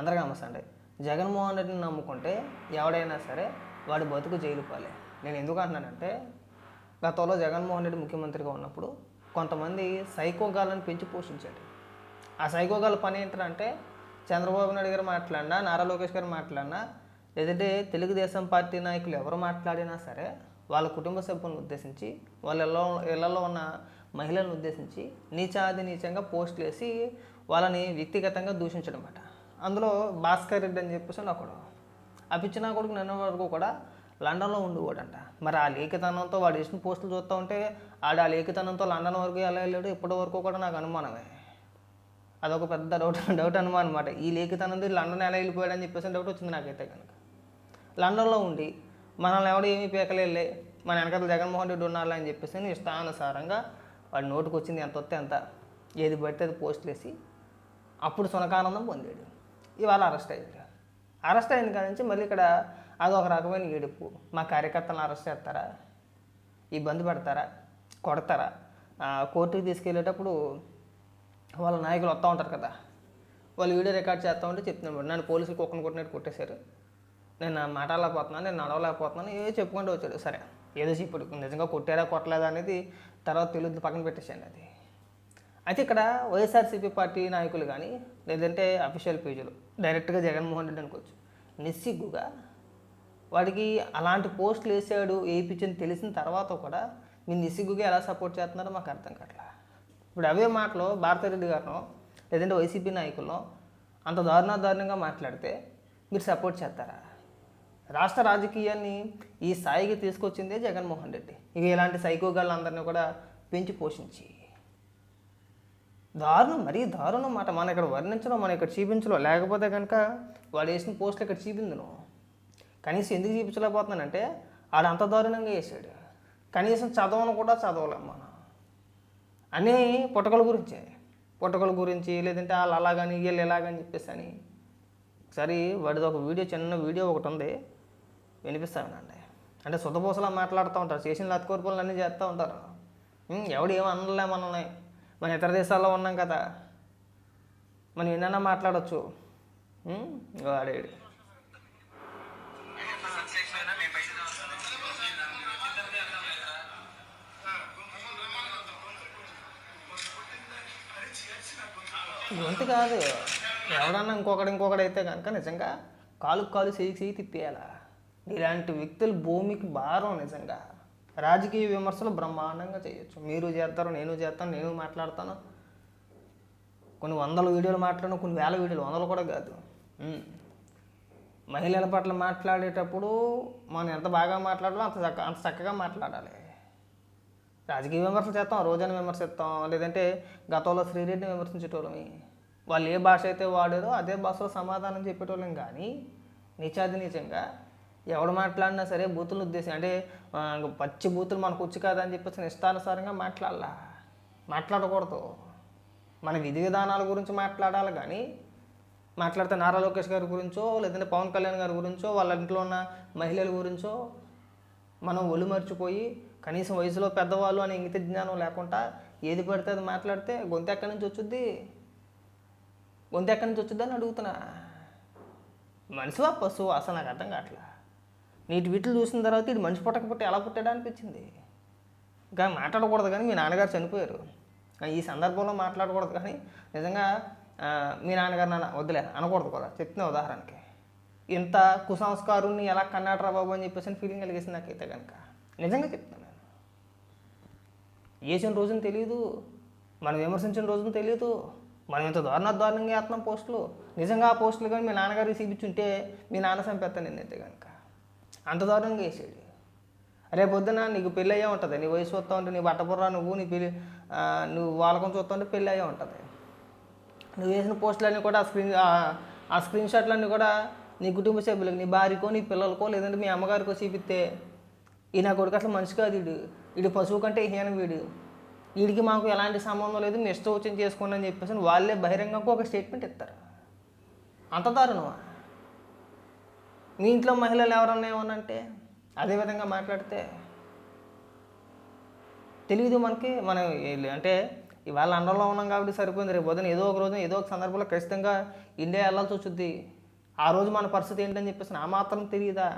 అందరికీ నమస్తే జగన్మోహన్ రెడ్డిని నమ్ముకుంటే ఎవడైనా సరే వాడి బతుకు జైలు పాలే. నేను ఎందుకు అంటున్నానంటే గతంలో జగన్మోహన్ రెడ్డి ముఖ్యమంత్రిగా ఉన్నప్పుడు కొంతమంది సైకోగాలను పెంచి పోషించాడు. ఆ సైకోగాల పని ఏంటంటే చంద్రబాబు నాయుడు గారు మాట్లాడినా నారా లోకేష్ గారు మాట్లాడినా లేదంటే తెలుగుదేశం పార్టీ నాయకులు ఎవరు మాట్లాడినా సరే వాళ్ళ కుటుంబ సభ్యులను ఉద్దేశించి వాళ్ళ ఇళ్ళలో ఉన్న మహిళలను ఉద్దేశించి నీచాది నీచంగా పోస్టులు వేసి వాళ్ళని వ్యక్తిగతంగా దూషించడం అన్నమాట అందులో భాస్కర్ రెడ్డి అని చెప్పేసి ఒకడు. ఆ పిచ్చిన కొడుకు నిన్న వరకు కూడా లండన్లో ఉండేవాడంట మరి ఆ లేఖితనంతో వాడు వేసిన పోస్టులు చూస్తూ ఉంటే ఆడు ఆ లేఖితనంతో లండన్ వరకు ఎలా వెళ్ళాడు ఇప్పటి వరకు కూడా నాకు అనుమానమే. అదొక పెద్ద డౌట్ డౌట్ అనుమానం అనమాట ఈ లేఖితనంది లండన్ ఎలా వెళ్ళిపోయాడని చెప్పేసి డౌట్ వచ్చింది నాకైతే కనుక. లండన్లో ఉండి మనల్ని ఎవడు ఏమీ పీకలేళ్ళే మన వెనకాల జగన్మోహన్ రెడ్డి ఉన్నారా అని చెప్పేసి ఇష్టానుసారంగా వాడి నోటుకు వచ్చింది ఎంత వస్తే ఎంత ఏది పడితే అది పోస్టులు వేసి అప్పుడు సునకానందం పొందాడు. ఇవాళ అరెస్ట్ అయింది అరెస్ట్ అయిన కాడ నుంచి మళ్ళీ ఇక్కడ అదొక రకమైన ఏడుపు. మా కార్యకర్తలను అరెస్ట్ చేస్తారా? ఇబ్బంది పెడతారా? కొడతారా? కోర్టుకి తీసుకెళ్ళేటప్పుడు వాళ్ళ నాయకులు వస్తూ ఉంటారు కదా. వాళ్ళు వీడియో రికార్డ్ చేస్తూ ఉంటే చెప్తున్నాడు నన్ను పోలీసులు కుక్కను కొట్టినట్టు కొట్టేశారు. నేను నా మాట్లాడలేకపోతున్నాను నేను నడవలేకపోతున్నాను ఏ చెప్పుకుంటూ వచ్చాడు. సరే ఏదో ఇప్పుడు నిజంగా కొట్టారా కొట్టలేదా అనేది తర్వాత తెలుగు పక్కన పెట్టేసాను అది. అయితే ఇక్కడ వైఎస్ఆర్సీపీ పార్టీ నాయకులు కానీ లేదంటే అఫీషియల్ పేజీలు డైరెక్ట్గా జగన్మోహన్ రెడ్డి అనుకోవచ్చు నిస్సిగ్గుగా వాడికి అలాంటి పోస్టులు వేసాడు వేయించని తెలిసిన తర్వాత కూడా మీరు నిస్సిగ్గుగా ఎలా సపోర్ట్ చేస్తున్నారో మాకు అర్థం కావట్లా. ఇప్పుడు అవే మాటలు భారతిరెడ్డి గారినో లేదంటే వైసీపీ నాయకులను అంత దారుణ దారుణంగా మాట్లాడితే మీరు సపోర్ట్ చేస్తారా? రాష్ట్ర రాజకీయాన్ని ఈ స్థాయికి తీసుకొచ్చిందే జగన్మోహన్ రెడ్డి. ఇక ఇలాంటి సైకోగాళ్ళందరినీ కూడా పెంచి పోషించి దారుణం మరీ దారుణం మాట. మనం ఇక్కడ వర్ణించడం మనం ఇక్కడ చూపించడం లేకపోతే కనుక వాడు వేసిన పోస్టులు ఇక్కడ చూపించను. కనీసం ఎందుకు చూపించలేకపోతున్నానంటే ఆడు అంత దారుణంగా వేసాడు కనీసం చదవను కూడా చదవలేం మనం. అన్నీ పుట్టకల గురించే. పుట్టకల గురించి లేదంటే వాళ్ళు అలాగని వీళ్ళు ఎలాగని చెప్పేసి అని. ఒకసారి వాడిది ఒక వీడియో చిన్న వీడియో ఒకటి ఉంది. వినిపిస్తానండి అంటే సుతపూసలా మాట్లాడుతూ ఉంటారు. చేసిన లత్కోరి పనులు అన్నీ చేస్తూ ఉంటారు. ఎవడు ఏమో మనల్ని. మన ఇతర దేశాల్లో ఉన్నాం కదా. మనం ఏమైనా మాట్లాడచ్చు. ఉం, వాడేడు. గొంతు కాదు. ఎవడన్నా ఇంకొకటి ఇంకొకటి అయితే కనుక నిజంగా కాలు కాలు చేయి చేయి తిప్పేయాలా? ఇలాంటి వ్యక్తులు భూమికి భారం నిజంగా. రాజకీయ విమర్శలు బ్రహ్మాండంగా చేయొచ్చు. మీరు చేస్తారు నేను చేస్తాను నేను మాట్లాడతాను. కొన్ని వందల వీడియోలు మాట్లాడను కొన్ని వేల వీడియోలు వందలు కూడా కాదు. మహిళల పట్ల మాట్లాడేటప్పుడు మనం ఎంత బాగా మాట్లాడాలో అంత చక్క అంత చక్కగా మాట్లాడాలి. రాజకీయ విమర్శలు చేస్తాం రోజాని విమర్శిస్తాం లేదంటే గతంలో శ్రీరెడ్డిని విమర్శించేటోళ్ళమి. వాళ్ళు ఏ భాష అయితే వాడారో అదే భాషలో సమాధానం చెప్పేటోళ్ళం కానీ నీచాది నిజంగా ఎవడు మాట్లాడినా సరే బూతులు ఉద్దేశం. అంటే పచ్చి బూతులు మనకు వచ్చి కాదని అని చెప్పేసి ఇష్టానుసారంగా మాట్లాడాలా? మాట్లాడకూడదు. మన విధి విధానాల గురించి మాట్లాడాలి కానీ మాట్లాడితే నారా లోకేష్ గారి గురించో లేదంటే పవన్ కళ్యాణ్ గారి గురించో వాళ్ళ ఇంట్లో ఉన్న మహిళల గురించో మనం ఒళ్ళు మర్చిపోయి కనీసం వయసులో పెద్దవాళ్ళు అనే ఇంగిత జ్ఞానం లేకుండా ఏది పడితే అది మాట్లాడితే గొంతు ఎక్కడి నుంచి వచ్చుద్ది? గొంతు ఎక్కడి నుంచి వచ్చుద్ది అని అడుగుతున్నా. మనిషివా పశువు? అసలు నాకు అర్థం కావట్లేదు నీటి వీటిని చూసిన తర్వాత ఇది మనిషి పుట్టక పుట్టి ఎలా పుట్టాడా అనిపించింది? ఇంకా మాట్లాడకూడదు కానీ మీ నాన్నగారు చనిపోయారు. కానీ ఈ సందర్భంలో మాట్లాడకూడదు కానీ నిజంగా మీ నాన్నగారు నాన్న వద్దులే అనకూడదు కూడా చెప్తున్నా ఉదాహరణకి. ఇంత కుసంస్కారుని ఎలా కన్నాడరా బాబు అని చెప్పేసి ఫీలింగ్ కలిగేసింది నాకైతే కనుక నిజంగా చెప్తున్నాను నేను. వేసిన రోజున తెలియదు మనం విమర్శించిన రోజున తెలియదు మనం ఇంత దారుణ దారుణంగా వేస్తున్నాం పోస్టులు. నిజంగా ఆ పోస్టులు కానీ మీ నాన్నగారు చూపించుంటే మీ నాన్న చంపేస్తాను నేనైతే కనుక అంత దారుణంగా వేసాడు రేపు పొద్దున నీకు పెళ్ళి అయ్యే ఉంటుంది. నీ వయసు వస్తూ ఉంటే నీ బట్టపుర్రా నువ్వు నీ పెళ్ళి నువ్వు వాళ్ళకం చూస్తా ఉంటే పెళ్ళి అయ్యే ఉంటుంది. నువ్వు వేసిన పోస్టులన్నీ కూడా ఆ స్క్రీన్ ఆ- ఆ స్క్రీన్ షాట్లన్నీ కూడా నీ కుటుంబ సభ్యులకు నీ భార్యకో నీ పిల్లలకో లేదంటే మీ అమ్మగారికో చూపిస్తే ఈ నా కొడుకు అసలు మనిషి కాదు వీడు వీడు పశువు కంటే హీనం వీడు. వీడికి మాకు ఎలాంటి సంబంధం లేదు మీ ఇష్టం వచ్చింది చేసుకోండి అని చెప్పేసి వాళ్ళే బహిరంగంగా ఒక స్టేట్మెంట్ ఇస్తారు. అంత దారుణమా? మీ ఇంట్లో మహిళలు ఎవరన్నా ఏమనంటే అదేవిధంగా మాట్లాడితే తెలియదు మనకి మనం అంటే ఇవాళ అండంలో ఉన్నాం కాబట్టి సరిపోయింది రేపు పొద్దున ఏదో ఒక రోజు ఏదో ఒక సందర్భంలో ఖచ్చితంగా ఇండియా వెళ్ళాల్సి వచ్చుద్ది. ఆ రోజు మన పరిస్థితి ఏంటని చెప్పేసి ఆ మాత్రం తెలియదా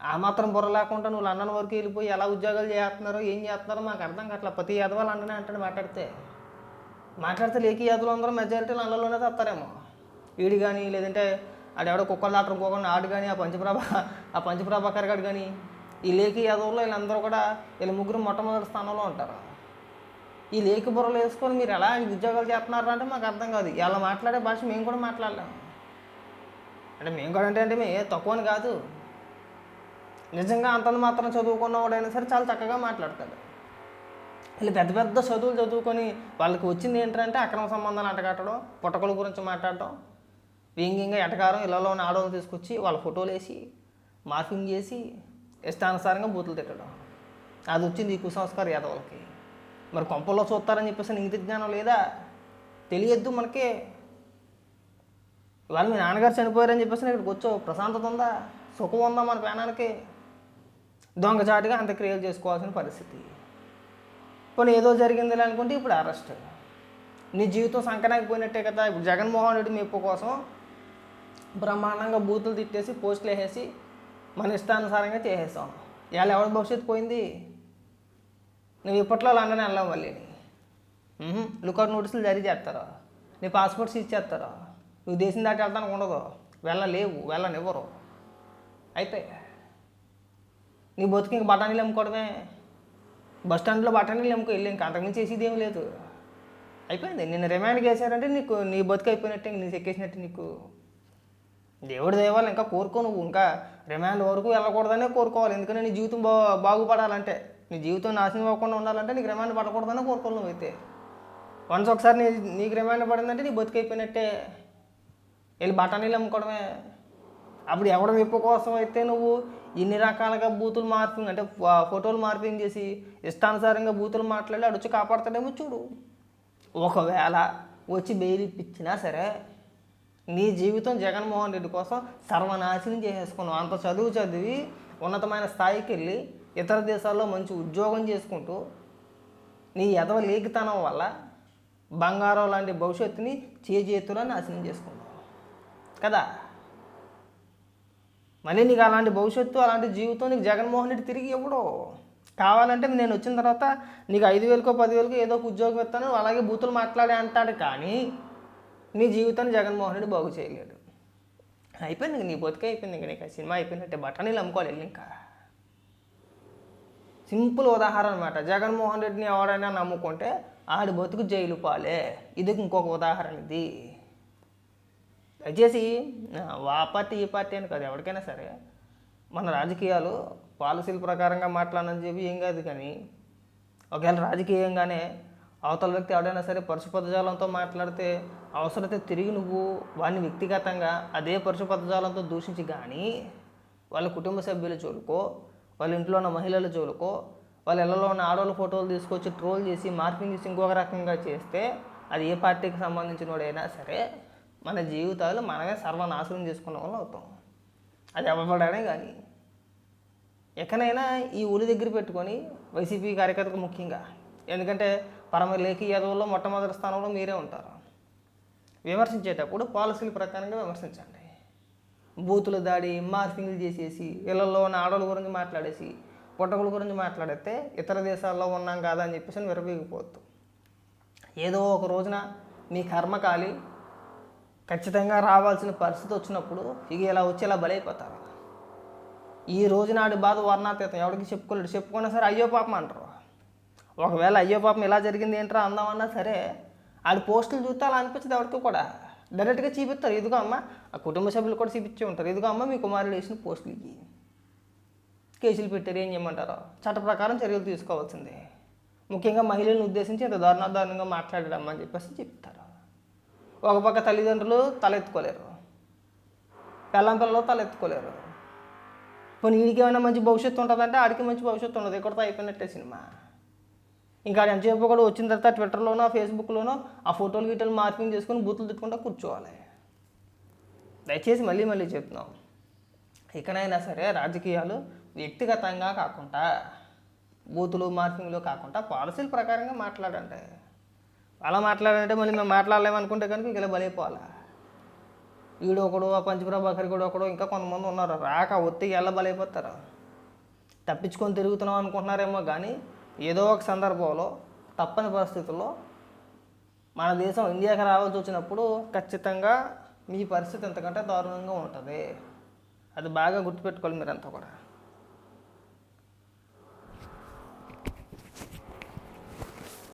ఆ మాత్రం బుర్ర లేకుండా నువ్వు లండన్ వరకు వెళ్ళిపోయి ఎలా ఉద్యోగాలు చేస్తున్నారో ఏం చేస్తున్నారో మాకు అర్థం కావట్లేదు. ప్రతి యాదవ లండనే అంటాడు మాట్లాడితే. మాట్లాడితే లేకి యాదవులు అందరూ మెజారిటీ లండన్లోనే తెస్తారేమో ఈడి కానీ లేదంటే ఆడు ఎవడో కుక్కలు దాటం కోకుండా ఆడు కానీ ఆ పంచప్రభా ఆ పంచప్రభాకర్ గారు కానీ ఈ లేకి యాదవుల్లో వీళ్ళందరూ కూడా వీళ్ళ ముగ్గురు మొట్టమొదటి స్థానంలో ఉంటారు. ఈ లేకి బుర్రలు వేసుకొని మీరు ఎలా ఉద్యోగాలు చేస్తున్నారు అంటే మాకు అర్థం కాదు. ఇలా మాట్లాడే భాష మేము కూడా మాట్లాడలేము అంటే మేము కూడా అంటే అంటే మేము ఏ తక్కువని కాదు. నిజంగా అంతంత మాత్రం చదువుకున్నవాడైనా సరే చాలా చక్కగా మాట్లాడతాడు. వీళ్ళు పెద్ద పెద్ద చదువులు చదువుకొని వాళ్ళకి వచ్చింది ఏంటంటే అక్రమ సంబంధాలు అంటగట్టడం పుట్టకల గురించి మాట్లాడటం వ్యంగ్యంగా ఎటకారం ఇళ్ళలో ఉన్న ఆడవాళ్ళు తీసుకొచ్చి వాళ్ళ ఫోటోలు వేసి మార్కింగ్ చేసి ఇష్టానుసారంగా బూతులు తిట్టడం. అది వచ్చింది ఈ కుసంస్కార యాదవులకి. మరి కొంపల్లో చూస్తారని చెప్పేసి ఇంగిత జ్ఞానం లేదా? తెలియద్దు మనకి. ఇవాళ మీ నాన్నగారు చనిపోయారని చెప్పేసి ఇక్కడికి వచ్చావు ప్రశాంతత ఉందా? సుఖం ఉందా మన ప్రాణానికి? దొంగచాటుగా అంత్యక్రియలు చేసుకోవాల్సిన పరిస్థితి. పోనీ ఏదో జరిగింది అనుకుంటే ఇప్పుడు అరెస్ట్. నీ జీవితం సంకనాకి పోయినట్టే కదా. ఇప్పుడు జగన్మోహన్ రెడ్డి మెప్పు కోసం బ్రహ్మాండంగా బూతులు తిట్టేసి పోస్టులు వేసేసి మన ఇష్టానుసారంగా చేసేసాం. ఇవాళ ఎవరి భవిష్యత్తు పోయింది? నువ్వు ఇప్పట్లో లండన్ వెళ్ళావు మళ్ళీ. లుకౌట్ నోటీసులు జారీ చేస్తారు? నీ పాస్పోర్ట్స్ ఇచ్చేస్తారా నువ్వు దేశం దాటి వెళ్తానికి ఉండదు. వెళ్ళలేవు వెళ్ళనివ్వరు. అయితే నీ బతుకు ఇంక బఠానీలు అమ్ముకోవడమే. బస్ స్టాండ్లో బఠానీలు అమ్ముకో వెళ్ళి ఇంకా అంతకుమించి చేసేది ఏం లేదు. అయిపోయింది. నిన్న రిమాండ్కి వేసారంటే నీకు నీ బతుకు అయిపోయినట్టే నీ నీకు ఎక్కేసినట్టు నీకు. దేవుడి దేవాలి ఇంకా కోరుకో నువ్వు ఇంకా రిమాండ్ వరకు వెళ్ళకూడదనే కోరుకోవాలి. ఎందుకంటే నీ జీవితం బా బాగుపడాలంటే నీ జీవితం నాశనం అవ్వకుండా ఉండాలంటే నీకు రిమాండ్ పడకూడదనే కోరుకోవాలి నువ్వు అయితే వన్స్ ఒకసారి నీ నీకు రిమాండ్ పడిందంటే నీ బతికైపోయినట్టే వెళ్ళి బఠానీలు అమ్ముకోవడమే. అప్పుడు ఎవడ మెప్పు కోసం అయితే నువ్వు ఇన్ని రకాలుగా బూతులు మార్పింగ్ అంటే ఫోటోలు మార్పింగ్ చేసి ఇష్టానుసారంగా బూతులు మాట్లాడి అడు వచ్చి కాపాడుతాడేమో చూడు. ఒకవేళ వచ్చి బెయిల్ ఇప్పించినా సరే నీ జీవితం జగన్మోహన్ రెడ్డి కోసం సర్వనాశనం చేసేసుకున్నావు. అంత చదువు చదివి ఉన్నతమైన స్థాయికి వెళ్ళి ఇతర దేశాల్లో మంచి ఉద్యోగం చేసుకుంటూ నీ ఎదవ లేఖితనం వల్ల బంగారం లాంటి భవిష్యత్తుని చేజేతులా నాశనం చేసుకున్నావు. కదా? మళ్ళీ నీకు అలాంటి భవిష్యత్తు అలాంటి జీవితం నీకు జగన్మోహన్ రెడ్డి తిరిగి ఇవ్వడు. కావాలంటే నేను వచ్చిన తర్వాత నీకు ఐదు వేలకో పదివేలకో ఏదో ఒక ఉద్యోగం ఇస్తాను అలాగే బూతులు మాట్లాడే అంటాడు కానీ నీ జీవితాన్ని జగన్మోహన్ రెడ్డి బాగు చేయలేడు. అయిపోయింది ఇంక నీ బతికే అయిపోయింది ఇంక నీకు సినిమా అయిపోయినట్టే బఠానీలు అమ్ముకోవాలి వెళ్ళి ఇంకా. సింపుల్ ఉదాహరణ అనమాట జగన్మోహన్ రెడ్డిని ఎవరైనా నమ్ముకుంటే ఆడి బతుకు జైలు పాలే. ఇది ఇంకొక ఉదాహరణ ఇది. దయచేసి వా పార్టీ ఈ పార్టీ అని కాదు ఎవరికైనా సరే. మన రాజకీయాలు పాలసీల ప్రకారంగా మాట్లాడనని చెప్పి ఏం కాదు కానీ ఒకవేళ రాజకీయంగానే అవతల వ్యక్తి ఎవడైనా సరే పరుష పదజాలంతో మాట్లాడితే అవసరమైతే తిరిగి నువ్వు వాడిని వ్యక్తిగతంగా అదే పరుష పదజాలంతో దూషించి కానీ వాళ్ళ కుటుంబ సభ్యుల జోలుకో వాళ్ళ ఇంట్లో ఉన్న మహిళల జోలుకో వాళ్ళ ఇళ్ళలో ఉన్న ఆడవాళ్ళ ఫోటోలు తీసుకొచ్చి ట్రోల్ చేసి మార్పింగ్ చేసి ఇంకొక రకంగా చేస్తే అది ఏ పార్టీకి సంబంధించిన వాడైనా సరే మన జీవితాలు మనమే సర్వనాశనం చేసుకున్న వాళ్ళు అవుతాం. అది ఎవ్వబడనే కానీ ఎక్కడైనా ఈ ఊరి దగ్గర పెట్టుకొని వైసీపీ కార్యకర్తకు ముఖ్యంగా. ఎందుకంటే పరమ లేఖి యాదవుల్లో మొట్టమొదటి స్థానంలో మీరే ఉంటారు. విమర్శించేటప్పుడు పాలసీల ప్రకారంగా విమర్శించండి. బూతులు దాడి మార్ఫింగ్లు చేసేసి ఇళ్ళలో ఉన్న ఆడవాళ్ళ గురించి మాట్లాడేసి పుట్టకుల గురించి మాట్లాడితే ఇతర దేశాల్లో ఉన్నాం కదా అని చెప్పేసి విరవీగిపోవద్దు. ఏదో ఒక రోజున మీ కర్మకాలి ఖచ్చితంగా రావాల్సిన పరిస్థితి వచ్చినప్పుడు ఇక ఇలా వచ్చి ఇలా బలైపోతారు. ఈ రోజు నాడు బాధ వర్ణాతీతం. ఎవరికి చెప్పుకోలేడు. చెప్పుకున్నా సరే అయ్యో పాపం అంటారు. ఒకవేళ అయ్యో పాపం ఇలా జరిగింది ఏంట్రా అందామన్నా సరే ఆడి పోస్టులు చూస్తే అలా అనిపించదు ఎవరికి కూడా. డైరెక్ట్గా చూపిస్తారు ఇదిగో అమ్మ ఆ కుటుంబ సభ్యులు కూడా చూపించే ఉంటారు. ఇదిగో అమ్మ మీ కుమారుడు వేసిన పోస్టులు ఇవి కేసులు పెట్టారు ఏం చేయమంటారో. చట్ట ప్రకారం చర్యలు తీసుకోవాల్సిందే. ముఖ్యంగా మహిళలను ఉద్దేశించి ఇంత దారుణ దారుణంగా మాట్లాడడమ్మని చెప్పేసి చెప్తారు. ఒక పక్క తల్లిదండ్రులు తలెత్తుకోలేరు. పిల్లం పిల్లలు తలెత్తుకోలేరు. పోనీ వీడికి ఏమైనా మంచి భవిష్యత్తు ఉంటుందంటే ఆడికి మంచి భవిష్యత్తు ఉండదు. ఇక్కడతో అయిపోయినట్టే సినిమా. ఇంకా ఎంతసేపు కూడా వచ్చిన తర్వాత ట్విట్టర్లోనో ఫేస్బుక్లోనో ఆ ఫోటోలు గీటలు మార్పింగ్ చేసుకొని బూతులు తిట్టుకుంటూ కూర్చోవాలి. దయచేసి మళ్ళీ మళ్ళీ చెప్తున్నాం. ఇకనైనా సరే రాజకీయాలు వ్యక్తిగతంగా కాకుండా బూతులు మార్పింగ్లు కాకుండా పాలసీల ప్రకారంగా మాట్లాడండి. అలా మాట్లాడాలంటే మళ్ళీ మేము మాట్లాడలేమనుకుంటే కనుక ఇంక ఇలా బలైపోవాలా? వీడు ఒకడు ఆ పంచప్రభాకర్ కూడా ఒకడు ఇంకా కొంతమంది ఉన్నారు. రాక ఒత్తికి ఎలా బలైపోతారు? తప్పించుకొని తిరుగుతున్నాం అనుకుంటున్నారేమో కానీ ఏదో ఒక సందర్భంలో తప్పని పరిస్థితుల్లో మన దేశం ఇండియాకి రావాల్సి వచ్చినప్పుడు ఖచ్చితంగా మీ పరిస్థితి ఎంతకంటే దారుణంగా ఉంటుంది. అది బాగా గుర్తుపెట్టుకోవాలి మీరంతా కూడా.